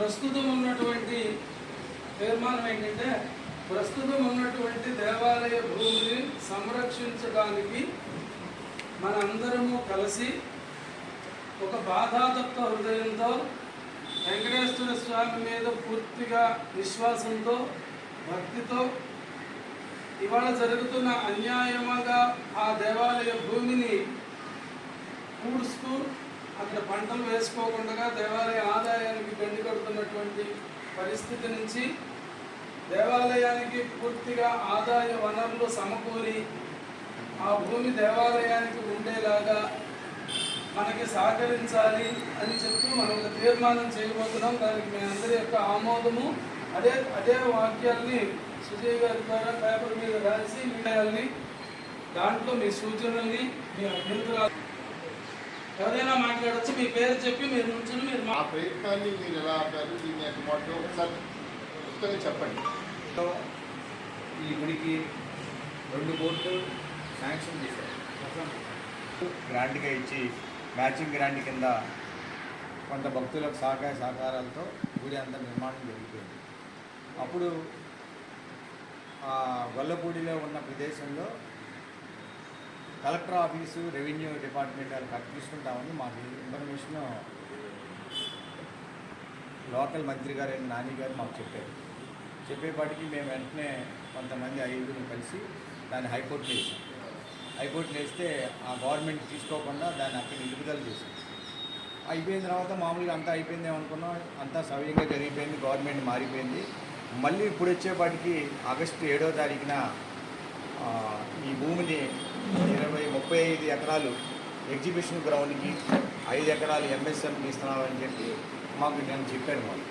ప్రస్తుతం ఉన్నటువంటి తీర్మానం ఏంటంటే ప్రస్తుతం ఉన్నటువంటి దేవాలయ భూమిని సంరక్షించడానికి మనందరము కలిసి ఒక బాధాతత్వ హృదయంతో వెంకటేశ్వర స్వామి మీద పూర్తిగా విశ్వాసంతో భక్తితో ఇవాళ జరుగుతున్న అన్యాయముగా ఆ దేవాలయ భూమిని పూడుస్తూ అక్కడ పంటలు వేసుకోకుండా దేవాలయ ఆదాయానికి గండి కడుతున్నటువంటి పరిస్థితి నుంచి దేవాలయానికి పూర్తిగా ఆదాయ వనరులు సమకూరి ఆ భూమి దేవాలయానికి ఉండేలాగా మనకి సహకరించాలి అని చెప్తూ మనం ఒక తీర్మానం చేయబోతున్నాం. దానికి మీ అందరి యొక్క ఆమోదము అదే అదే వాక్యాల్ని సుజయ్ గారి ద్వారా పేపర్ మీద రాసి మీడియాల్ని దాంట్లో మీ సూచనల్ని మీ అభ్యంతరాలు ఎవరైనా మాట్లాడచ్చు మీ పేరు చెప్పి మీరు నుంచుని మీరు ఆ ప్రయత్నాన్ని మీరు ఎలా ఆపారు? దీని యొక్క మొత్తం ఒకసారి మొత్తంగా చెప్పండి. ఈ గుడికి రెండు కోట్లు శాంక్షన్ చేశారు. గ్రాంట్గా ఇచ్చి మ్యాచింగ్ గ్రాంట్ కింద కొంత భక్తులకు సహకార సహకారాలతో గుడి అంతా నిర్మాణం జరిగిపోయింది. అప్పుడు ఆ గొల్లపూడిలో ఉన్న ప్రదేశంలో కలెక్టర్ ఆఫీసు రెవెన్యూ డిపార్ట్మెంట్ వాళ్ళు కట్ తీసుకుంటామని మాకు ఇన్ఫర్మేషన్ లోకల్ మంత్రి గారు అయిన నాని గారు మాకు చెప్పారు. చెప్పేపాటికి మేము వెంటనే కొంతమంది ఐదుగురు కలిసి దాన్ని హైకోర్టులో వేసాం. హైకోర్టులో వేస్తే ఆ గవర్నమెంట్ తీసుకోకుండా దాన్ని అక్కడ నిలుపుదల చేసాం అయిపోయిన తర్వాత మామూలుగా అంతా అయిపోయిందే అనుకున్నాం. అంతా సవ్యంగా జరిగిపోయింది గవర్నమెంట్ మారిపోయింది. మళ్ళీ ఇప్పుడు వచ్చేపాటికి ఆగస్టు ఏడో తారీఖున ఈ భూమిని ఇరవై ముప్పై ఐదు ఎకరాలు ఎగ్జిబిషన్ గ్రౌండ్కి ఐదు ఎకరాలు ఎంఎస్ఎంకి ఇస్తున్నామని చెప్పి మాకు నేను చెప్పారు మాకు.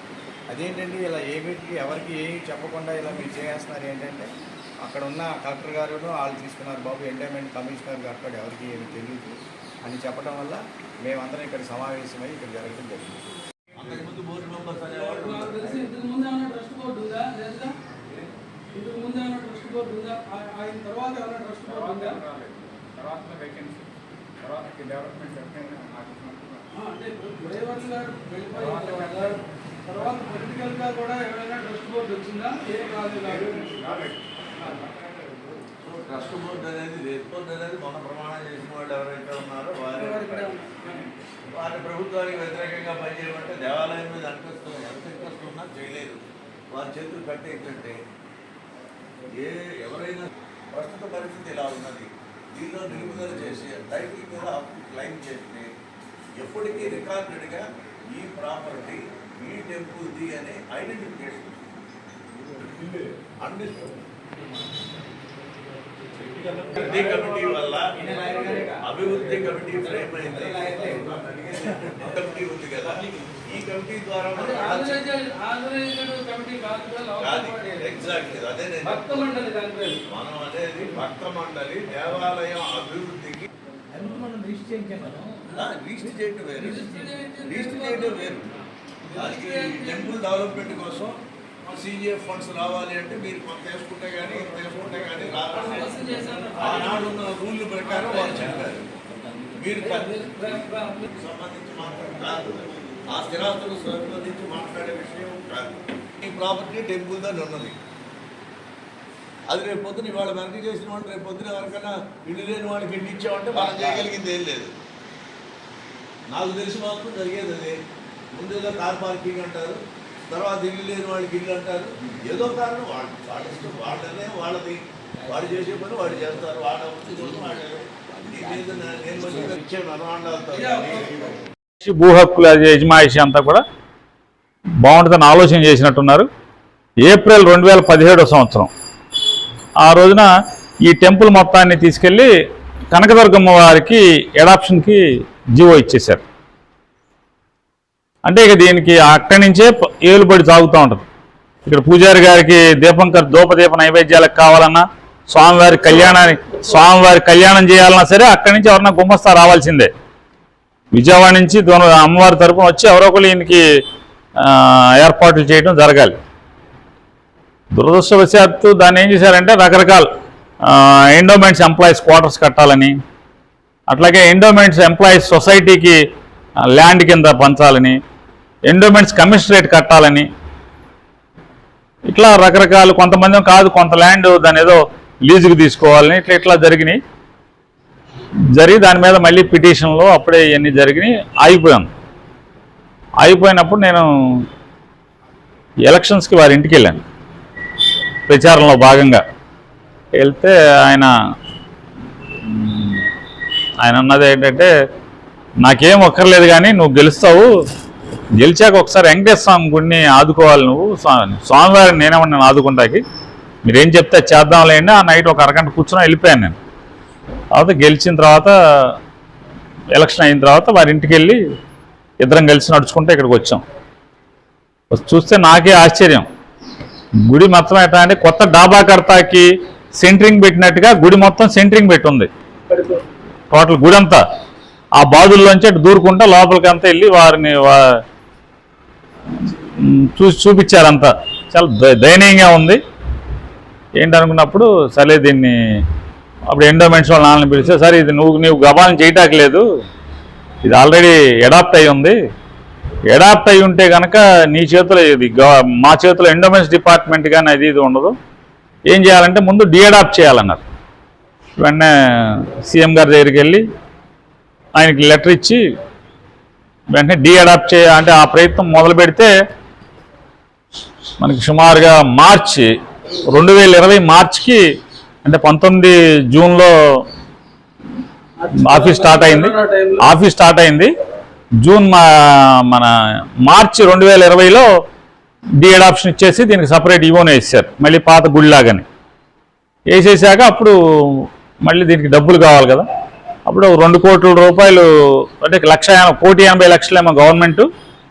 అదేంటండి ఇలా ఏమిటి ఎవరికి ఏమి చెప్పకుండా ఇలా మీరు చేస్తున్నారు ఏంటంటే అక్కడ ఉన్న కలెక్టర్ గారు వాళ్ళు తీసుకున్నారు బాబు ఎండోమెంట్ కమిషనర్ గారు ఎవరికి ఏమి తెలియదు అని చెప్పడం వల్ల మేమందరం ఇక్కడ సమావేశమై ఇక్కడ జరగడం జరిగింది అంతకుముందు బోర్డు మెంబర్స్ అనేవాళ్ళు నాకు తెలిసి ఇంతకు ముందు ఏమైనా ట్రస్ట్ బోర్డు ఉందా లేదా ఇంతకు ముందు ఏమైనా ట్రస్ట్ బోర్డు ఉందా ఆయన తర్వాత ఏమైనా ట్రస్ట్ బోర్డు ఉందా? తర్వాత వేకెన్సీ తర్వాత డెవలప్మెంట్ అంటే డ్రైవర్ గారు వెళ్ళిపోయిన తర్వాత తర్వాత పొలిటికల్గా కూడా ఎవరైనా ట్రస్ట్ బోర్డు వచ్చిందా? ఏం సో ట్రస్ట్ బోర్డు అనేది బోర్డు అనేది మొన్న ప్రమాణం చేసిన వాళ్ళు ఎవరైతే ఉన్నారో వారి వారి ప్రభుత్వానికి వ్యతిరేకంగా పనిచేయమంటే దేవాలయం మీద అనిపిస్తుంది ఎంత ఇంట్రెస్ట్ ఉన్నా చేయలేదు. వారి చేతులు కట్టేటంటే ఏ ఎవరైనా ప్రస్తుత పరిస్థితి ఇలా ఉన్నది దీనిలో నిలుపుదల చేసి టైటిల్ మీద హక్కు క్లెయిమ్ చేసి ఎప్పటికీ రికార్డెడ్గా ఈ ప్రాపర్టీ ఈ టెంపుల్ది అనే ఐడెంటిఫికేషన్ అన్ని అభివృద్ధి కమిటీ వల్ల అభివృద్ధి కమిటీ ఫ్రేమ్ అయింది. కమిటీ ఉంది కదా. ఈ కమిటీ ద్వారా. ఎగ్జాక్ట్లీ అదే మనం అనేది భక్త మండలి దేవాలయం అభివృద్ధికి. ఆ, లిస్ట్ చేయటం వేరు. లిస్ట్ చేయటం వేరు. దానికి టెంపుల్ డెవలప్మెంట్ కోసం సీజీఎఫ్ ఫండ్స్ రావాలి అంటే మీరు కొంత వేసుకుంటే కానీ ఇంత వేసుకుంటే కానీ. ఆనాడు ఉన్న రూల్ ప్రకారం వాళ్ళు చెప్పారు. మీరు సంబంధించి మాత్రం కాదు. ఆ స్థిరాస్తులకు సంబంధించి మాట్లాడే విషయం కాదు. ఈ ప్రాపర్టీ టెంపుల్ దాన్ని ఉన్నది అది రేపు పొద్దున ఇవాళ వెనక చేసిన వాళ్ళు రేపు పొద్దున ఎవరికైనా ఇల్లు లేని వాళ్ళకి ఇల్లు ఇచ్చామంటే మనం చేయగలిగింది ఏం లేదు. నాకు తెలిసి మాత్రం జరిగేది అదే. ముందు ఏదో కార్ పార్కింగ్ అంటారు. తర్వాత ఇల్లు లేని వాళ్ళకి ఇల్లు అంటారు. ఏదో కారణం వాళ్ళు వాళ్ళ ఇష్టం వాళ్ళ నిర్ణయం వాళ్ళది వాడు చేసే పని వాడు చేస్తారు ఇచ్చే మనవాళ్ళతో భూ హక్కుల యజమాయిషి అంతా కూడా బాగుంటుందని ఆలోచన చేసినట్టున్నారు. ఏప్రిల్ రెండు వేల పదిహేడో సంవత్సరం. ఆ రోజున ఈ టెంపుల్ మొత్తాన్ని తీసుకెళ్ళి కనకదుర్గమ్మ వారికి ఎడాప్షన్కి జీవో ఇచ్చేశారు. అంటే ఇక దీనికి అక్కడి నుంచే ఏలుబడి సాగుతూ ఉంటుంది. ఇక్కడ పూజారి గారికి దీపంకర్ దూపదీప నైవేద్యాలకు కావాలన్నా స్వామివారి కళ్యాణాన్ని స్వామివారి కళ్యాణం చేయాలన్నా సరే అక్కడి నుంచి ఎవరన్నా గుమ్మస్తా రావాల్సిందే. విజయవాడ నుంచి అమ్మవారి తరపున వచ్చి ఎవరో ఒకరు ఈయనకి ఏర్పాట్లు చేయడం జరగాలి. దురదృష్టవశాత్తు దాన్ని ఏం చేశారంటే రకరకాల ఎండోమెంట్స్ ఎంప్లాయీస్ క్వార్టర్స్ కట్టాలని అట్లాగే ఎండోమెంట్స్ ఎంప్లాయీస్ సొసైటీకి ల్యాండ్ కింద పంచాలని ఎండోమెంట్స్ కమిషనరేట్ కట్టాలని. ఇట్లా రకరకాలు కొంతమంది కాదు కొంత ల్యాండ్ దాని ఏదో లీజుకి తీసుకోవాలని ఇట్లా ఇట్లా జరిగినాయి. జరిగి దాని మీద మళ్ళీ పిటిషన్లో అప్పుడే ఇవన్నీ జరిగినాయి. ఆగిపోయాం. ఆగిపోయినప్పుడు నేను ఎలక్షన్స్కి వారి ఇంటికి వెళ్ళాను. ప్రచారంలో భాగంగా. వెళ్తే ఆయన ఆయన అన్నది ఏంటంటే నాకేం ఒక్కర్లేదు కానీ నువ్వు గెలుస్తావు గెలిచాక ఒకసారి వెంకటేశ్వర స్వామి గుడిని ఆదుకోవాలి నువ్వు. స్వామి స్వామివారిని నేనేమన్నా నేను ఆదుకుంటాకి? మీరేం చెప్తే చేద్దాం లేండి. ఆ నైట్ ఒక అరగంట కూర్చున్నా వెళ్ళిపోయాను నేను. తర్వాత గెలిచిన తర్వాత ఎలక్షన్ అయిన తర్వాత వారి ఇంటికి వెళ్ళి ఇద్దరం కలిసి నడుచుకుంటే ఇక్కడికి వచ్చాం. చూస్తే నాకే ఆశ్చర్యం. గుడి మొత్తం ఎట్లా అంటే కొత్త డాబా కర్తాకి సెంటరింగ్ పెట్టినట్టుగా గుడి మొత్తం సెంటరింగ్ పెట్టుంది. టోటల్ గుడి అంతా ఆ బాధుల్లోంచి అటు దూరుకుంటా లోపలికి అంతా వెళ్ళి వారిని వా- చూసి చూపించారంతా. చాలా ద- దయనీయంగా ఉంది. ఏంటనుకున్నప్పుడు సరే దీన్ని అప్పుడు ఎండోమెంట్స్ వాళ్ళ నాన్నని పిలిస్తే సరే ఇది నువ్వు నువ్వు గబాలను చేయటానికి లేదు. ఇది ఆల్రెడీ ఎడాప్ట్ అయి ఉంది. ఎడాప్ట్ అయి ఉంటే కనుక నీ చేతిలో ఇది మా చేతిలో ఎండోమెంట్స్ డిపార్ట్మెంట్ కానీ అది ఇది ఉండదు. ఏం చేయాలంటే ముందు డిఅడాప్ట్ చేయాలన్నారు. వెంటనే సీఎం గారి దగ్గరికి వెళ్ళి ఆయనకి లెటర్ ఇచ్చి వెంటనే డీ అడాప్ట్ చేయ అంటే ఆ ప్రయత్నం మొదలు పెడితే మనకి సుమారుగా మార్చి రెండు వేల ఇరవై మార్చికి అంటే పంతొమ్మిది జూన్లో ఆఫీస్ స్టార్ట్ అయింది. ఆఫీస్ స్టార్ట్ అయింది. జూన్ మా మన మార్చి రెండు వేల ఇరవైలో డి అడాప్షన్ ఇచ్చేసి దీనికి సపరేట్ ఈవోనే వేసారు మళ్ళీ పాత గుడిలాగాని వేసేసాక అప్పుడు మళ్ళీ దీనికి డబ్బులు కావాలి కదా. అప్పుడు రెండు కోట్ల రూపాయలు అంటే లక్ష కోటి ఎనభై లక్షలేమో గవర్నమెంట్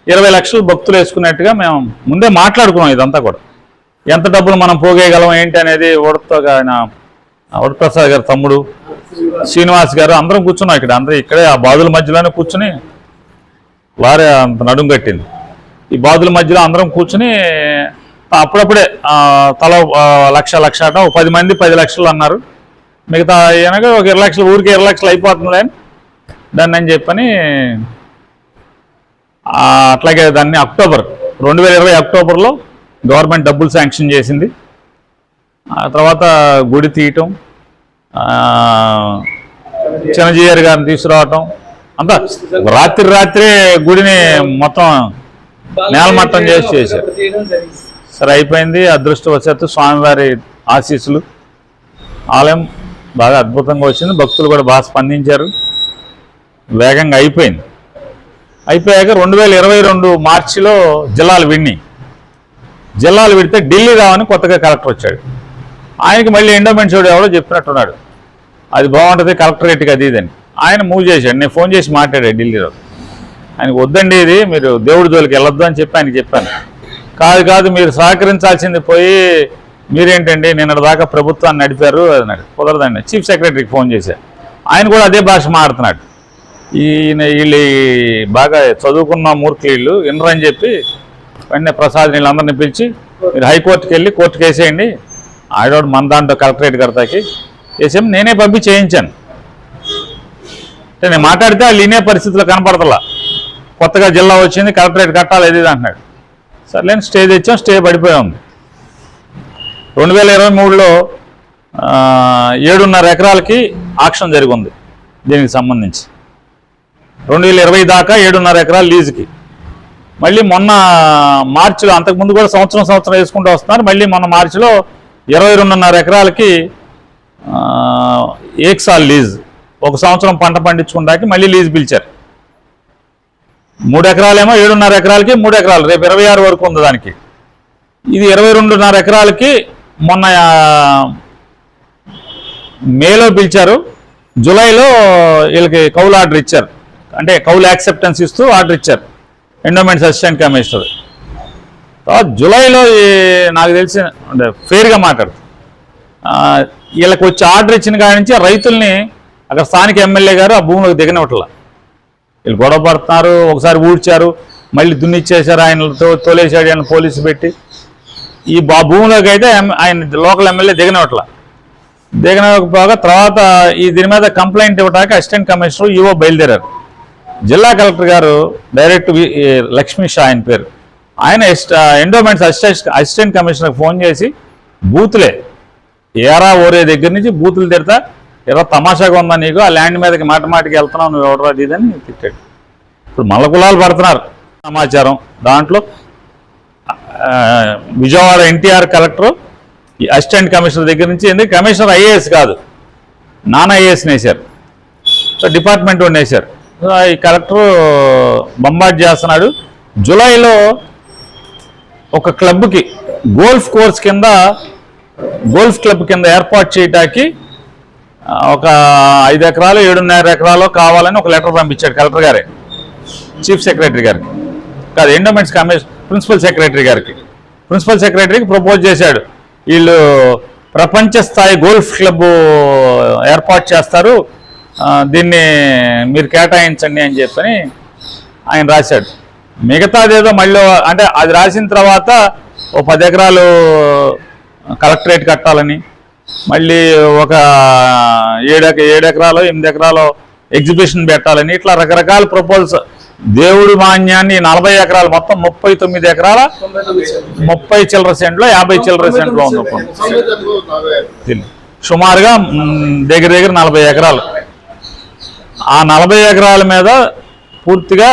ఇరవై లక్షలు భక్తులు వేసుకున్నట్టుగా మేము ముందే మాట్లాడుకున్నాం ఇదంతా కూడా. ఎంత డబ్బులు మనం పోగేయగలం ఏంటి అనేది ఉడత ఆయన ఉడప్రసాద్ గారు తమ్ముడు శ్రీనివాస్ గారు అందరం కూర్చున్నాం ఇక్కడ. అందరూ ఇక్కడే ఆ బాదుల మధ్యలోనే కూర్చుని వారే అంత నడుం కట్టింది. ఈ బాదుల మధ్యలో అందరం కూర్చుని అప్పుడప్పుడే తల లక్ష లక్ష ఒక పది మంది పది లక్షలు అన్నారు. మిగతా వెనక ఒక ఇరవై లక్షలు ఊరికి ఇరవై లక్షలు అయిపోతుంది అని దాన్ని అని చెప్పని అట్లాగే దాన్ని అక్టోబర్ రెండు వేల ఇరవై అక్టోబర్లో గవర్నమెంట్ డబ్బులు శాంక్షన్ చేసింది. ఆ తర్వాత గుడి తీయటం చిన్నజీయర్ గారిని తీసుకురావటం అంతా రాత్రి రాత్రే గుడిని మొత్తం నేలమట్టం చేసి చేశారు. సరే అయిపోయింది. అదృష్టవశాత్తు స్వామివారి ఆశీస్సులు. ఆలయం బాగా అద్భుతంగా వచ్చింది. భక్తులు కూడా బాగా స్పందించారు. వేగంగా అయిపోయింది. అయిపోయాక రెండు వేల ఇరవై రెండు మార్చిలో జిల్లాలు విన్ని. జిల్లాలు విడితే ఢిల్లీ రావని కొత్తగా కలెక్టర్ వచ్చాడు. ఆయనకి మళ్ళీ ఎండోమెంట్ చూడు ఎవరో చెప్పినట్టున్నాడు. అది బాగుంటుంది కలెక్టరేట్కి అది ఇదని. ఆయన మూవ్ చేశాడు. నేను ఫోన్ చేసి మాట్లాడాడు ఢిల్లీలో. ఆయనకు వద్దండి ఇది మీరు దేవుడి జోలికి వెళ్ళొద్దు అని చెప్పి ఆయనకి చెప్పాను. కాదు కాదు మీరు సహకరించాల్సింది పోయి మీరేంటండి? నిన్నటి దాకా ప్రభుత్వాన్ని నడిపారు అన్నాడు. కుదరదండి. చీఫ్ సెక్రటరీకి ఫోన్ చేశాను ఆయన కూడా అదే భాష మాడుతున్నాడు ఈయన వీళ్ళు బాగా చదువుకున్న మూర్ఖులు వీళ్ళు. వినరని చెప్పి వెంటనే ప్రసాద్ వీళ్ళందరినీ పిలిచి మీరు హైకోర్టుకి వెళ్ళి కోర్టుకి వేసేయండి. ఆడవాడు మన దాంట్లో కలెక్టరేట్ కడతాకి వేసాం నేనే పంపి చేయించాను. అంటే నేను మాట్లాడితే వాళ్ళు వినే పరిస్థితుల్లో కనపడతలా. కొత్తగా జిల్లా వచ్చింది కలెక్టరేట్ కట్టాలి ఇది అంటున్నాడు. సర్లేని స్టే తెచ్చాం స్టే పడిపోయి ఉంది. రెండు వేల ఇరవై మూడులో ఏడున్నర ఎకరాలకి ఆక్షన్ జరిగింది దీనికి సంబంధించి. రెండు వేల ఇరవై దాకా ఏడున్నర ఎకరాలు లీజుకి. మళ్ళీ మొన్న మార్చిలో అంతకుముందు కూడా సంవత్సరం సంవత్సరం వేసుకుంటూ వస్తున్నారు. మళ్ళీ మొన్న మార్చిలో ఇరవై రెండున్నర ఎకరాలకి ఏక్సాల్ లీజ్. ఒక సంవత్సరం పంట పండించుకుంటాకి మళ్ళీ లీజ్ పిలిచారు. మూడు ఎకరాలేమో ఏడున్నర ఎకరాలకి మూడు ఎకరాలు రేపు ఇరవై ఆరు వరకు ఉంది దానికి. ఇది ఇరవై రెండున్నర ఎకరాలకి మొన్న మేలో పిలిచారు. జూలైలో వీళ్ళకి కౌలు ఆర్డర్ ఇచ్చారు. అంటే కౌలు యాక్సెప్టెన్స్ ఇస్తూ ఆర్డర్ ఇచ్చారు. Endowments assistant commissioner. జూలైలో నాకు తెలిసి అంటే ఫేర్గా మాట్లాడు. వీళ్ళకి వచ్చి ఆర్డర్ ఇచ్చిన కాడి నుంచి రైతుల్ని అక్కడ స్థానిక ఎమ్మెల్యే గారు ఆ భూమిలోకి దిగనివ్వట్లా. వీళ్ళు గొడవ పడుతున్నారు ఒకసారి ఊడ్చారు మళ్ళీ దున్నిచ్చేశారు ఆయన తో- తోలేశాడు ఆయన పోలీసు పెట్టి. ఈ బా భూమిలోకి అయితే ఆయన లోకల్ ఎమ్మెల్యే దిగనివ్వట్ల దిగనివ్వకపోగా తర్వాత ఈ దీని మీద కంప్లైంట్ ఇవ్వడానికి అసిస్టెంట్ కమిషనర్ ఈవో బయలుదేరారు. జిల్లా కలెక్టర్ గారు డైరెక్ట్ లక్ష్మీ షా ఆయన పేరు. ఆయన ఎండోమెంట్స్ అసిస్టెంట్ అసిస్టెంట్ కమిషనర్కి ఫోన్ చేసి బూతులే. ఏరా ఓరే దగ్గర నుంచి బూతులు తిడతా ఏదో తమాషాగా ఉందా నీకు? ఆ ల్యాండ్ మీదకి మాట మాటికి వెళ్తున్నావు నువ్వు ఎవడరా ఇదని తిట్టాడు. ఇప్పుడు మల్ల కులాలు పడుతున్నారు. సమాచారం దాంట్లో విజయవాడ ఎన్టీఆర్ కలెక్టర్ ఈ అసిస్టెంట్ కమిషనర్ దగ్గర నుంచి ఎందుకు కమిషనర్ ఐఏఎస్ కాదు నాన్ ఐఏఎస్ని వేశారు సో డిపార్ట్మెంట్ వాడిని వేశారు సో ఈ కలెక్టర్ బొంబాట్ చేస్తున్నాడు. జూలైలో ఒక క్లబ్కి గోల్ఫ్ కోర్స్ కింద గోల్ఫ్ క్లబ్ కింద ఏర్పాటు చేయటానికి ఒక ఐదు ఎకరాలు ఏడున్నర ఎకరాలు కావాలని ఒక లెటర్ పంపించాడు కలెక్టర్ గారే చీఫ్ సెక్రటరీ గారికి. కాదు ఎండోమెంట్స్ కమిషన్ ప్రిన్సిపల్ సెక్రటరీ గారికి. ప్రిన్సిపల్ సెక్రటరీకి ప్రపోజ్ చేశాడు. వీళ్ళు ప్రపంచ స్థాయి గోల్ఫ్ క్లబ్ ఏర్పాటు చేస్తారు. దీన్ని మీరు కేటాయించండి అని చెప్పని ఆయన రాశాడు. మిగతాదేదో మళ్ళీ అంటే అది రాసిన తర్వాత ఓ పది ఎకరాలు కలెక్టరేట్ కట్టాలని మళ్ళీ ఒక ఏడు ఏడు ఎకరాలు ఎనిమిది ఎకరాలు ఎగ్జిబిషన్ పెట్టాలని ఇట్లా రకరకాల ప్రపోజల్స్ దేవుడి మాన్యాన్ని నలభై ఎకరాలు మొత్తం ముప్పై తొమ్మిది ఎకరాల ముప్పై చిల్లర సెంట్లో యాభై చిల్లర సెంట్లో ఉంది సుమారుగా దగ్గర దగ్గర నలభై ఎకరాలు. ఆ నలభై ఎకరాల మీద పూర్తిగా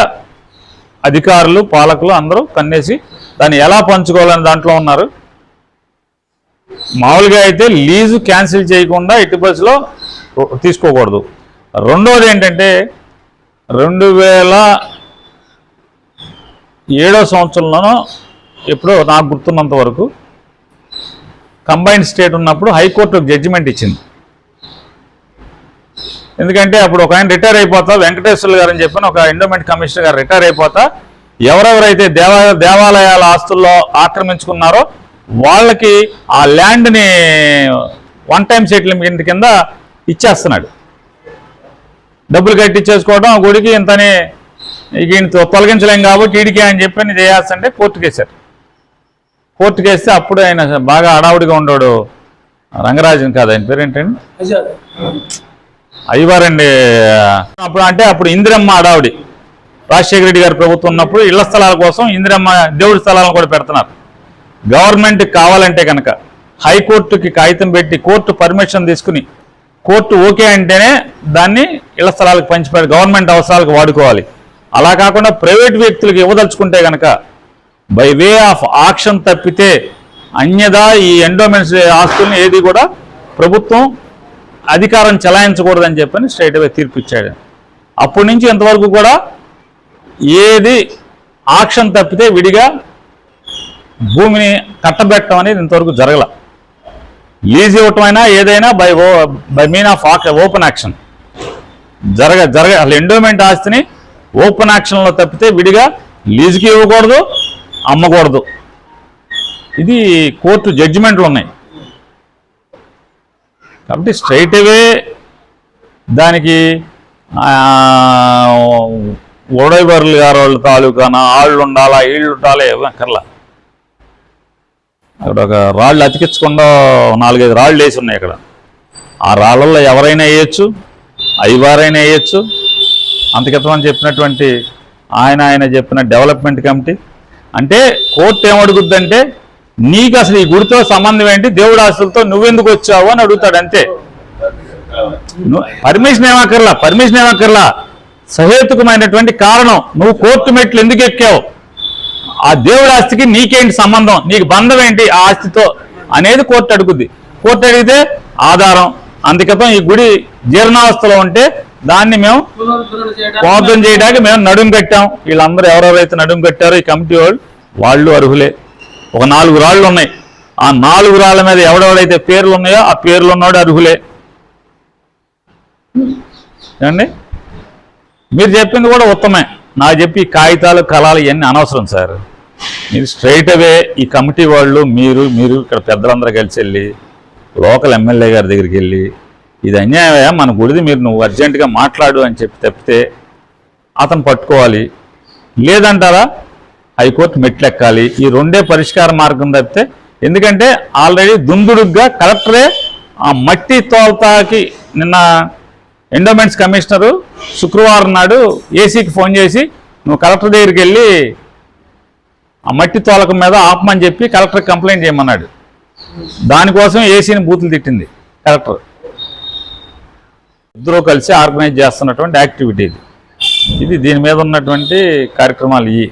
అధికారులు పాలకులు అందరూ కన్నేసి దాన్ని ఎలా పంచుకోవాలని దాంట్లో ఉన్నారు. మామూలుగా అయితే లీజు క్యాన్సిల్ చేయకుండా ఎట్టి బస్సులో తీసుకోకూడదు. రెండోది ఏంటంటే రెండు వేల ఏడో సంవత్సరంలోనో ఎప్పుడో నాకు గుర్తున్నంత వరకు కంబైన్డ్ స్టేట్ ఉన్నప్పుడు హైకోర్టు ఒక జడ్జిమెంట్ ఇచ్చింది. ఎందుకంటే అప్పుడు ఒక ఆయన రిటైర్ అయిపోతా వెంకటేశ్వర్లు గారు అని చెప్పిన ఒక ఎండోమెంట్ కమిషనర్ గారు రిటైర్ అయిపోతా ఎవరెవరైతే దేవా దేవాలయాల ఆస్తుల్లో ఆక్రమించుకున్నారో వాళ్ళకి ఆ ల్యాండ్ని వన్ టైం సెటిల్మెంట్ కింద ఇచ్చేస్తున్నాడు. డబ్బులు కట్టించేసుకోవడం ఆ గుడికి ఇంతని ఇక ఈయన తొలగించలేం కాబట్టి ఈడికి అని చెప్పి ఇది చేయాల్సింటే కోర్టుకి వేశారు కోర్టుకి వేస్తే అప్పుడు ఆయన బాగా అడావుడిగా ఉండడు. రంగరాజన్ కాదు ఆయన పేరు ఏంటండి? అజాద్. అయ్యవారండి. అప్పుడు అంటే అప్పుడు ఇందిరమ్మ అడావుడి రాజశేఖర రెడ్డి గారి ప్రభుత్వం ఉన్నప్పుడు ఇళ్ళ స్థలాల కోసం ఇందిరమ్మ దేవుడి స్థలాలను కూడా పెడుతున్నారు. గవర్నమెంట్ కావాలంటే కనుక హైకోర్టుకి కాగితం పెట్టి కోర్టు పర్మిషన్ తీసుకుని కోర్టు ఓకే అంటేనే దాన్ని ఇళ్ళ స్థలాలకు పంచిపెట్టి గవర్నమెంట్ అవసరాలకు వాడుకోవాలి. అలా కాకుండా ప్రైవేట్ వ్యక్తులకు ఇవ్వదలుచుకుంటే కనుక బై వే ఆఫ్ ఆక్షన్ తప్పితే అన్యదా ఈ ఎండోమెంట్స్ ఆస్తుల్ని ఏది కూడా ప్రభుత్వం అధికారం చెలాయించకూడదని చెప్పని స్ట్రైట్ అవే తీర్పు ఇచ్చాడు అప్పటి నుంచి ఇంతవరకు కూడా ఏది ఆక్షన్ తప్పితే విడిగా భూమిని కట్టబెట్టడం అనేది ఇంతవరకు జరగల. లీజ్ ఇవ్వటమైనా ఏదైనా by oh by mean of open auction జరగ జరగ అసలు ఎండోమెంట్ ఆస్తిని ఓపెన్ యాక్షన్లో తప్పితే విడిగా లీజుకి ఇవ్వకూడదు అమ్మకూడదు. ఇది కోర్టు జడ్జిమెంట్లు ఉన్నాయి. కాబట్టి స్ట్రైట్ అవే దానికి ఓడైవర్లు గారు వాళ్ళ తాలూకాన ఆళ్ళు ఉండాలా ఈళ్ళు ఉండాలా ఏమీ అక్కర్లా. అక్కడ ఒక రాళ్ళు అతికించకుండా నాలుగైదు రాళ్ళు వేసి ఉన్నాయి ఇక్కడ. ఆ రాళ్ళల్లో ఎవరైనా వేయచ్చు ఐవారైనా వేయచ్చు అంతకితం అని చెప్పినటువంటి ఆయన ఆయన చెప్పిన డెవలప్మెంట్ కమిటీ. అంటే కోర్టు ఏమడుగుద్దంటే నీకు అసలు ఈ గుడితో సంబంధం ఏంటి? దేవుడు ఆశలతో నువ్వెందుకు వచ్చావు అని అడుగుతాడు అంతే. పర్మిషన్ ఏమక్కర్లా పర్మిషన్ ఏమక్కర్లా సహేతుకమైనటువంటి కారణం. నువ్వు కోర్టు మెట్లు ఎందుకు ఎక్కావు? ఆ దేవుడి ఆస్తికి నీకేంటి సంబంధం? నీకు బంధం ఏంటి ఆ ఆస్తితో అనేది కోర్టు అడుగుద్ది. కోర్టు అడిగితే ఆధారం. అందుకతం ఈ గుడి జీర్ణావస్థలో ఉంటే దాన్ని మేము పునరుద్ధరణ చేయడానికి మేము నడుం కట్టాం. వీళ్ళందరూ ఎవరెవరైతే నడుం కట్టారో ఈ కమిటీ వాళ్ళు వాళ్ళు అర్హులే. ఒక నాలుగు రాళ్ళు ఉన్నాయి. ఆ నాలుగు రాళ్ళ మీద ఎవడెవడైతే పేర్లు ఉన్నాయో ఆ పేర్లు ఉన్నాడు అర్హులే. ఏమండి? మీరు చెప్పింది కూడా ఉత్తమే. నాకు చెప్పి కాగితాలు కళాలు ఇవన్నీ అనవసరం సార్. మీరు స్ట్రైట్ అవే ఈ కమిటీ వాళ్ళు మీరు మీరు ఇక్కడ పెద్దలందరూ కలిసి వెళ్ళి లోకల్ ఎమ్మెల్యే గారి దగ్గరికి వెళ్ళి ఇది అన్యాయమయ్యా మన గుడిది మీరు నువ్వు అర్జెంటుగా మాట్లాడు అని చెప్పి తప్పితే అతను పట్టుకోవాలి. లేదంటారా? హైకోర్టు మెట్లెక్కాలి. ఈ రెండే పరిష్కార మార్గం తప్పితే ఎందుకంటే ఆల్రెడీ దుందుడుగ్గా కలెక్టరే ఆ మట్టి తోల్తాకి నిన్న ఎండోమెంట్స్ కమిషనరు శుక్రవారం నాడు ఏసీకి ఫోన్ చేసి నువ్వు కలెక్టర్ దగ్గరికి వెళ్ళి ఆ మట్టి తోలకం మీద ఆపమని చెప్పి కలెక్టర్ కంప్లైంట్ చేయమన్నాడు. దానికోసం ఏసీని బూతులు తిట్టింది కలెక్టర్. ఇద్దరూ కలిసి ఆర్గనైజ్ చేస్తున్నటువంటి యాక్టివిటీ ఇది. ఇది దీని మీద ఉన్నటువంటి కార్యక్రమాలు ఇవి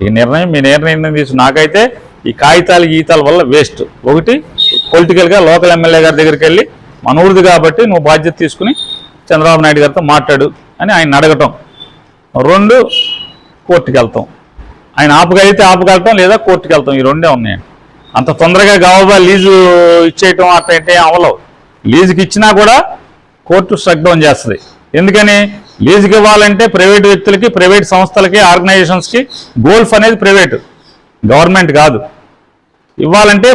ఈ నిర్ణయం మీ నిర్ణయం తీసు నాకైతే ఈ కాగితాలు గీతాల వల్ల వేస్ట్ ఒకటి పొలిటికల్గా లోకల్ ఎమ్మెల్యే గారి దగ్గరికి వెళ్ళి మన ఊరిది కాబట్టి నువ్వు బాధ్యత తీసుకుని చంద్రబాబు నాయుడు గారితో మాట్లాడు అని ఆయన అడగటం. రెండు కోర్టుకి వెళ్తాం. ఆయన ఆపగలిగితే ఆపగలటం లేదా కోర్టుకి వెళ్తాం. ఈ రెండే ఉన్నాయి. అంత తొందరగా గవబా లీజు ఇచ్చేయటం అట్లా అంటే అవలవు లీజుకి ఇచ్చినా కూడా కోర్టు స్ట్రక్ డౌన్ చేస్తుంది. ఎందుకని? లీజుకి ఇవ్వాలంటే ప్రైవేట్ వ్యక్తులకి ప్రైవేట్ సంస్థలకి ఆర్గనైజేషన్స్కి గోల్ఫ్ అనేది ప్రైవేట్ గవర్నమెంట్ కాదు. ఇవ్వాలంటే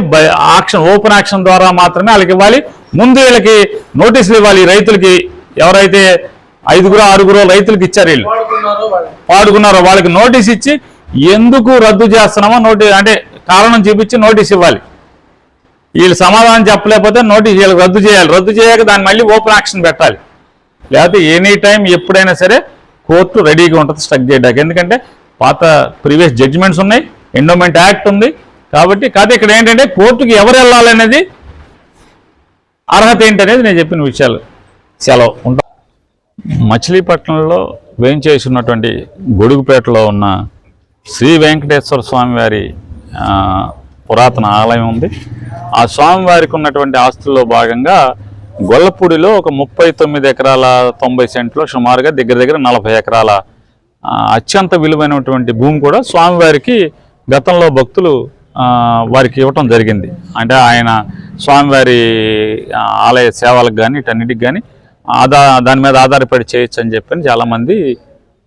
ఆక్షన్ ఓపెన్ ఆక్షన్ ద్వారా మాత్రమే వాళ్ళకి ఇవ్వాలి. ముందు వీళ్ళకి నోటీసులు ఇవ్వాలి రైతులకి. ఎవరైతే ఐదుగురు ఆరుగురు రైతులకి ఇచ్చారు వాళ్ళు. పాడుకున్నారో వాళ్ళకి నోటీస్ ఇచ్చి ఎందుకు రద్దు చేస్తున్నామో నోటీ అంటే కారణం చూపించి నోటీస్ ఇవ్వాలి. వీళ్ళు సమాధానం చెప్పలేకపోతే నోటీస్ వీళ్ళకి రద్దు చేయాలి. రద్దు చేయక దాన్ని మళ్ళీ ఓపెన్ యాక్షన్ పెట్టాలి. లేకపోతే ఎనీ టైం ఎప్పుడైనా సరే కోర్టు రెడీగా ఉంటుంది స్ట్రక్ చేయడానికి. ఎందుకంటే పాత ప్రీవియస్ జడ్జిమెంట్స్ ఉన్నాయి ఎండోమెంట్ యాక్ట్ ఉంది. కాబట్టి కాదు ఇక్కడ ఏంటంటే కోర్టుకి ఎవరు వెళ్ళాలనేది అర్హత ఏంటనేది నేను చెప్పిన విషయాలు సెలవు ఉంటా మచిలీపట్నంలో వేయించేసినటువంటి గొడుగుపేటలో ఉన్న శ్రీ వెంకటేశ్వర స్వామి వారి పురాతన ఆలయం ఉంది. ఆ స్వామివారికి ఉన్నటువంటి ఆస్తుల్లో భాగంగా గొల్లపూడిలో ఒక ముప్పై తొమ్మిది ఎకరాల తొంభై సెంట్లో సుమారుగా దగ్గర దగ్గర నలభై ఎకరాల అత్యంత విలువైనటువంటి భూమి కూడా స్వామివారికి గతంలో భక్తులు వారికి ఇవ్వటం జరిగింది. అంటే ఆయన స్వామివారి ఆలయ సేవలకు కానీ ఇటన్నిటికి కానీ ఆదా దాని మీద ఆధారపడి చేయొచ్చు అని చెప్పని చాలామంది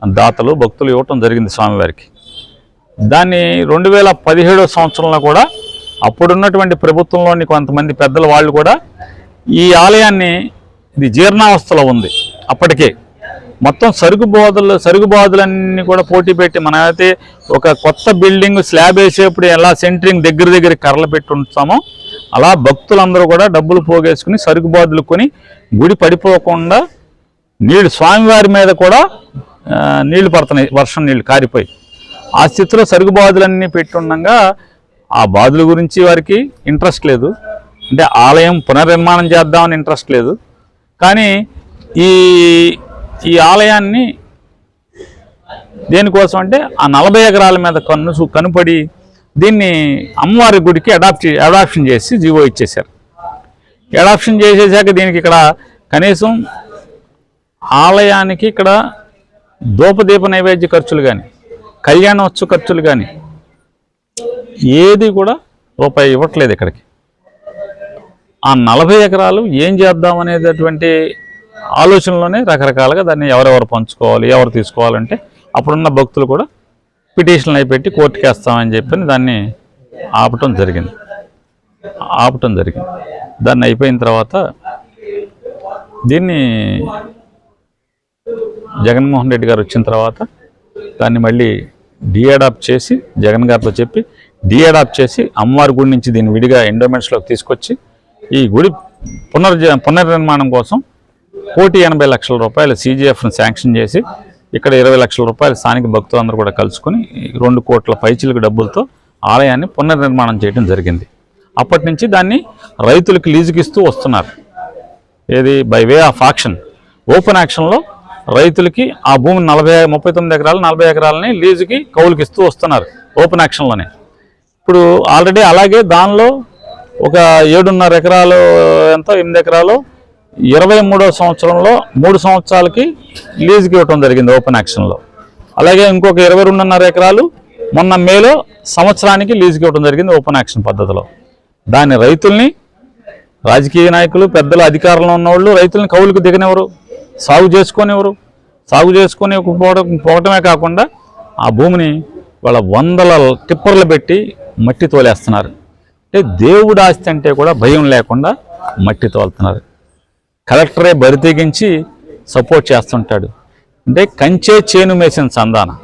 దాతలు భక్తులు ఇవ్వటం జరిగింది స్వామివారికి. దాన్ని రెండు వేల పదిహేడో సంవత్సరంలో కూడా అప్పుడున్నటువంటి ప్రభుత్వంలోని కొంతమంది పెద్దల వాళ్ళు కూడా ఈ ఆలయాన్ని ఇది జీర్ణావస్థలో ఉంది అప్పటికే. మొత్తం సరుకు బోధలు సరుకు బోధలన్నీ కూడా పోటీ పెట్టి మనమైతే ఒక కొత్త బిల్డింగ్ స్లాబ్ వేసేప్పుడు ఎలా సెంటరింగ్ దగ్గర దగ్గర కర్రలు పెట్టి ఉంచుతామో అలా భక్తులందరూ కూడా డబ్బులు పోగేసుకుని సరుకు బోధలు కొని గుడి పడిపోకుండా నీళ్ళు స్వామివారి మీద కూడా నీళ్ళు పడుతున్నాయి వర్షం నీళ్ళు కారిపోయి. ఆ స్థితిలో సరుకు బాధలన్నీ పెట్టుండగా ఆ బాధల గురించి వారికి ఇంట్రెస్ట్ లేదు. అంటే ఆలయం పునర్నిర్మాణం చేద్దామని ఇంట్రెస్ట్ లేదు. కానీ ఈ ఈ ఆలయాన్ని దేనికోసం అంటే ఆ నలభై ఎకరాల మీద కన్ను కనుపడి దీన్ని అమ్మవారి గుడికి అడాప్ట్ అడాప్షన్ చేసి జీవో ఇచ్చేశారు. అడాప్షన్ చేసేసాక దీనికి ఇక్కడ కనీసం ఆలయానికి ఇక్కడ ధూపదీప నైవేద్య ఖర్చులు కానీ కళ్యాణోత్సవ ఖర్చులు కానీ ఏది కూడా రూపాయి ఇవ్వట్లేదు ఇక్కడికి. ఆ నలభై ఎకరాలు ఏం చేద్దాం అనేటటువంటి ఆలోచనలోనే రకరకాలుగా దాన్ని ఎవరెవరు పంచుకోవాలి ఎవరు తీసుకోవాలంటే అప్పుడున్న భక్తులు కూడా పిటిషన్లు అయి పెట్టి కోర్టుకి వేస్తామని చెప్పి దాన్ని ఆపటం జరిగింది. ఆపటం జరిగింది. దాన్ని అయిపోయిన తర్వాత దీన్ని జగన్మోహన్ రెడ్డి గారు వచ్చిన తర్వాత దాన్ని మళ్ళీ డిఅడాప్ట్ చేసి జగన్ గారితో చెప్పి డిఅడాప్ట్ చేసి అమ్మవారి గుడి నుంచి దీన్ని విడిగా ఎండోమెంట్స్లోకి తీసుకొచ్చి ఈ గుడి పునర్జ పునర్నిర్మాణం కోసం కోటి ఎనభై లక్షల రూపాయలు సీజీఎఫ్ను శాంక్షన్ చేసి ఇక్కడ ఇరవై లక్షల రూపాయలు స్థానిక భక్తులందరూ కూడా కలుసుకుని రెండు కోట్ల పైచిలకు డబ్బులతో ఆలయాన్ని పునర్నిర్మాణం చేయడం జరిగింది. అప్పటి నుంచి దాన్ని రైతులకు లీజుకి ఇస్తూ వస్తున్నారు. ఏది? By way of auction open యాక్షన్లో రైతులకి ఆ భూమి నలభై ముప్పై తొమ్మిది ఎకరాలు నలభై ఎకరాలని లీజుకి కౌలుకి ఇస్తూ వస్తున్నారు ఓపెన్ యాక్షన్లోనే ఇప్పుడు ఆల్రెడీ అలాగే దానిలో ఒక ఏడున్నర ఎకరాలు ఎంత? ఎనిమిది ఎకరాలు. ఇరవై మూడో సంవత్సరంలో మూడు సంవత్సరాలకి లీజుకి ఇవ్వటం జరిగింది ఓపెన్ యాక్షన్లో. అలాగే ఇంకొక ఇరవై రెండున్నర ఎకరాలు మొన్న మేలో సంవత్సరానికి లీజుకి ఇవ్వడం జరిగింది ఓపెన్ యాక్షన్ పద్ధతిలో. దాని రైతుల్ని రాజకీయ నాయకులు పెద్దలు అధికారంలో ఉన్నవాళ్ళు రైతులను కౌలుకు దిగనివ్వరు. సాగు చేసుకొనివ్వరు. సాగు చేసుకొని పోవడం పోవటమే కాకుండా ఆ భూమిని వాళ్ళ వందల టిప్పర్లు పెట్టి మట్టి తోలేస్తున్నారు. అంటే దేవుడు ఆస్తి అంటే కూడా భయం లేకుండా మట్టి తోలుతున్నారు. కలెక్టరే బరి తెగించి సపోర్ట్ చేస్తుంటాడు. అంటే కంచే చేను మేసిన సంధాన.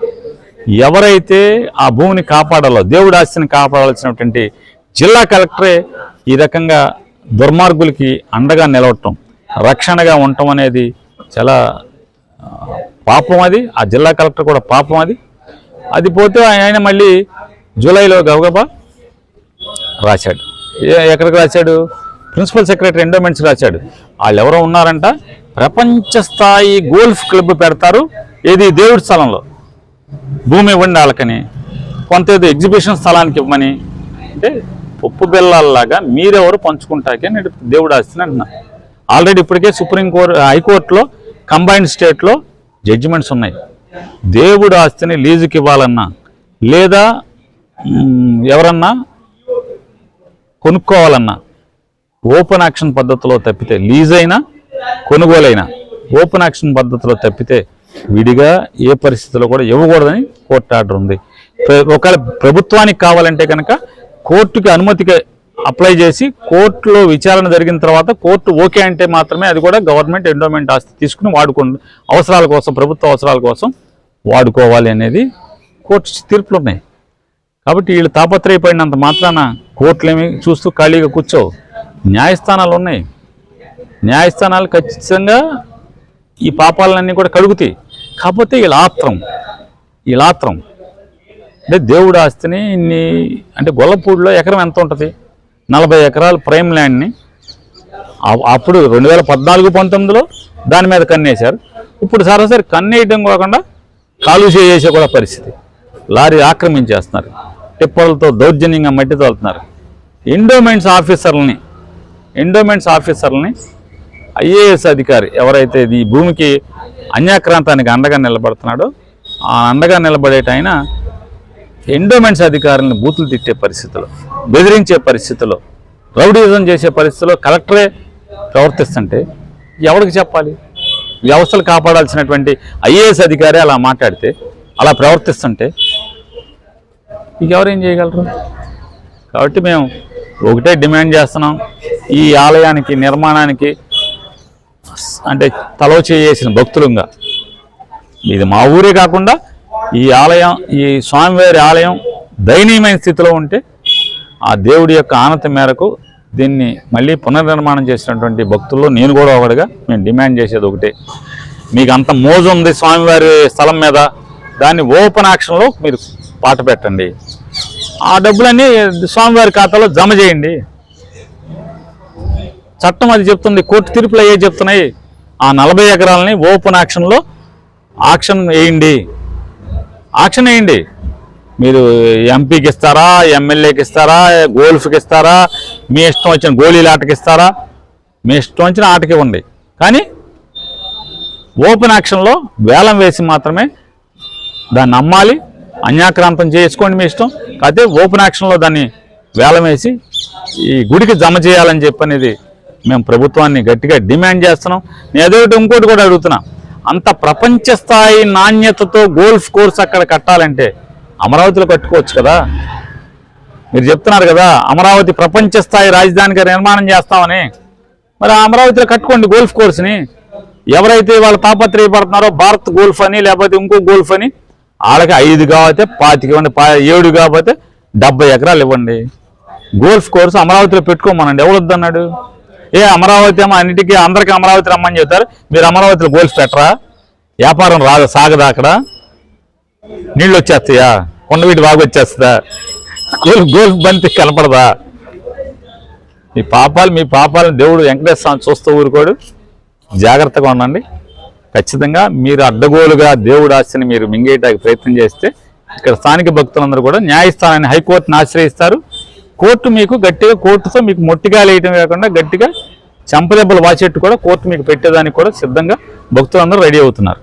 ఎవరైతే ఆ భూమిని కాపాడాలో దేవుడు ఆస్తిని కాపాడాల్సినటువంటి జిల్లా కలెక్టరే ఈ రకంగా దుర్మార్గులకి అండగా నిలవటం రక్షణగా ఉండటం అనేది చాలా పాపం అది. ఆ జిల్లా కలెక్టర్ కూడా పాపం అది. అది పోతే ఆయన మళ్ళీ జూలైలో గబగబా? రాశాడు. ఎక్కడికి రాశాడు? ప్రిన్సిపల్ సెక్రటరీ ఎండోమెంట్స్ రాశాడు. వాళ్ళు ఎవరో ఉన్నారంట? ప్రపంచ స్థాయి గోల్ఫ్ క్లబ్ పెడతారు. ఏది దేవుడి స్థలంలో? భూమి ఇవ్వండి వాళ్ళకని. కొంత ఏదో ఎగ్జిబిషన్ స్థలానికి ఇవ్వమని. అంటే పప్పు బెల్లాల్లాగా మీరెవరు పంచుకుంటాకే నేను దేవుడు ఆస్తిని అంటున్నా. ఆల్రెడీ ఇప్పటికే సుప్రీం కోర్టు హైకోర్టులో కంబైన్డ్ స్టేట్లో జడ్జిమెంట్స్ ఉన్నాయి. దేవుడు ఆస్తిని లీజుకి ఇవ్వాలన్నా లేదా ఎవరన్నా? కొనుక్కోవాలన్నా. ఓపెన్ యాక్షన్ పద్ధతిలో తప్పితే లీజ్ అయినా కొనుగోలైనా ఓపెన్ యాక్షన్ పద్ధతిలో తప్పితే విడిగా ఏ పరిస్థితిలో కూడా ఇవ్వకూడదని కోర్టు ఆర్డర్ ఉంది. ఒకవేళ ప్రభుత్వానికి కావాలంటే కనుక కోర్టుకి అనుమతికి అప్లై చేసి కోర్టులో విచారణ జరిగిన తర్వాత కోర్టు ఓకే అంటే మాత్రమే అది కూడా గవర్నమెంట్ ఎండోమెంట్ ఆస్తి తీసుకుని వాడుకో అవసరాల కోసం ప్రభుత్వ అవసరాల కోసం వాడుకోవాలి అనేది కోర్టు తీర్పులు ఉన్నాయి. కాబట్టి వీళ్ళు తాపత్రయపడినంత మాత్రాన కోర్టులేమి చూస్తూ ఖాళీగా కూర్చోవు. న్యాయస్థానాలు ఉన్నాయి. న్యాయస్థానాలు ఖచ్చితంగా ఈ పాపాలన్నీ కూడా కడుగుతాయి కాకపోతే వీళ్ళ ఆత్రం వీళ్ళ ఆత్రం. అంటే దేవుడు ఆస్తిని ఇన్ని అంటే గొల్లపూడిలో ఎకరం ఎంత ఉంటుంది? నలభై ఎకరాల ప్రైమ్ ల్యాండ్ని అప్పుడు రెండు వేల పద్నాలుగు పంతొమ్మిదిలో దాని మీద కన్నేశారు. ఇప్పుడు సరాసరి కన్నేయడం కాకుండా కాలుష్యం చేసే కూడా పరిస్థితి. లారీ ఆక్రమించేస్తున్నారు. టిప్పర్లతో దౌర్జన్యంగా మట్టి తోలుతున్నారు. ఎండోమెంట్స్ ఆఫీసర్లని ఎండోమెంట్స్ ఆఫీసర్లని ఐఏఎస్ అధికారి ఎవరైతే ఈ భూమికి అన్యాక్రాంతానికి అండగా నిలబడుతున్నాడో ఆ అండగా నిలబడేట ఆయన ఎండోమెంట్స్ అధికారులను బూతులు తిట్టే పరిస్థితిలో బెదిరించే పరిస్థితిలో రౌడీజం చేసే పరిస్థితిలో కలెక్టరే ప్రవర్తిస్తుంటే ఎవరికి చెప్పాలి? వ్యవస్థలు కాపాడాల్సినటువంటి ఐఏఎస్ అధికారి అలా మాట్లాడితే అలా ప్రవర్తిస్తుంటే ఇంకెవరేం చేయగలరు? కాబట్టి మేము ఒకటే డిమాండ్ చేస్తున్నాం. ఈ ఆలయానికి నిర్మాణానికి అంటే తలవ చేసిన భక్తులుగా. ఇది మా ఊరే కాకుండా ఈ ఆలయం ఈ స్వామివారి ఆలయం దయనీయమైన స్థితిలో ఉంటే ఆ దేవుడి యొక్క ఆనత మేరకు దీన్ని మళ్ళీ పునర్నిర్మాణం చేసినటువంటి భక్తుల్లో నేను కూడా ఒకటిగా మేము డిమాండ్ చేసేది ఒకటే. మీకు అంత మోజు ఉంది స్వామివారి స్థలం మీద దాన్ని ఓపెన్ యాక్షన్లో మీరు పాట పెట్టండి. ఆ డబ్బులన్నీ స్వామివారి ఖాతాలో జమ చేయండి. చట్టం అది చెప్తుంది కోర్టు తీర్పులు అయ్యే చెప్తున్నాయి ఆ నలభై ఎకరాలని ఓపెన్ యాక్షన్లో ఆక్షన్ వేయండి. ఆక్షన్ వేయండి. మీరు ఎంపీకి ఇస్తారా ఎమ్మెల్యేకి ఇస్తారా గోల్ఫ్కి ఇస్తారా మీ ఇష్టం వచ్చిన గోళీల ఆటకి ఇస్తారా మీ ఇష్టం వచ్చిన ఆటకి ఇవ్వండి. కానీ ఓపెన్ యాక్షన్లో వేలం వేసి మాత్రమే దాన్ని అమ్మాలి అన్యాక్రాంతం చేసుకోండి మీ ఇష్టం. కాకపోతే ఓపెన్ యాక్షన్లో దాన్ని వేలమేసి ఈ గుడికి జమ చేయాలని చెప్పనేది మేము ప్రభుత్వాన్ని గట్టిగా డిమాండ్ చేస్తున్నాం. నేను అదొకటి ఇంకోటి కూడా అడుగుతున్నా. అంత ప్రపంచ స్థాయి నాణ్యతతో గోల్ఫ్ కోర్స్ అక్కడ కట్టాలంటే అమరావతిలో కట్టుకోవచ్చు కదా? మీరు చెప్తున్నారు కదా అమరావతి ప్రపంచ స్థాయి రాజధానిగా నిర్మాణం చేస్తామని. మరి అమరావతిలో కట్టుకోండి గోల్ఫ్ కోర్స్ని. ఎవరైతే వాళ్ళు తాపత్రయపడుతున్నారో భారత్ గోల్ఫ్ అని లేకపోతే ఇంకో గోల్ఫ్ అని వాళ్ళకి ఐదు కాకపోతే పాతిక ఇవ్వండి ఏడు కాకపోతే డెబ్బై ఎకరాలు ఇవ్వండి. గోల్ఫ్ కోర్స్ అమరావతిలో పెట్టుకోమనండి ఎవరు వద్దన్నాడు? ఏ అమరావతి ఏమో అన్నిటికీ అందరికీ అమరావతి రమ్మని చెప్తారు మీరు అమరావతిలో గోల్ఫ్ పెట్టరా? వ్యాపారం రాదు సాగదా అక్కడ? నీళ్ళు వచ్చేస్తాయా? కొండవీటి బాగా వచ్చేస్తుందా? గోల్ఫ్ గోల్ఫ్ బంతి కనపడదా? మీ పాపాలు మీ పాపాలను దేవుడు వెంకటేశ్వర స్వామి చూస్తూ ఊరుకోడు. జాగ్రత్తగా ఉండండి. ఖచ్చితంగా మీరు అడ్డగోలుగా దేవుడు ఆశని మీరు మింగేయడానికి ప్రయత్నం చేస్తే ఇక్కడ స్థానిక భక్తులందరూ కూడా న్యాయస్థానాన్ని హైకోర్టును ఆశ్రయిస్తారు. కోర్టు మీకు గట్టిగా కోర్టుతో మీకు మొట్టిగా కాకుండా గట్టిగా చంపదెబ్బలు వాచేట్టు కూడా కోర్టు మీకు పెట్టేదానికి కూడా సిద్ధంగా భక్తులందరూ రెడీ అవుతున్నారు.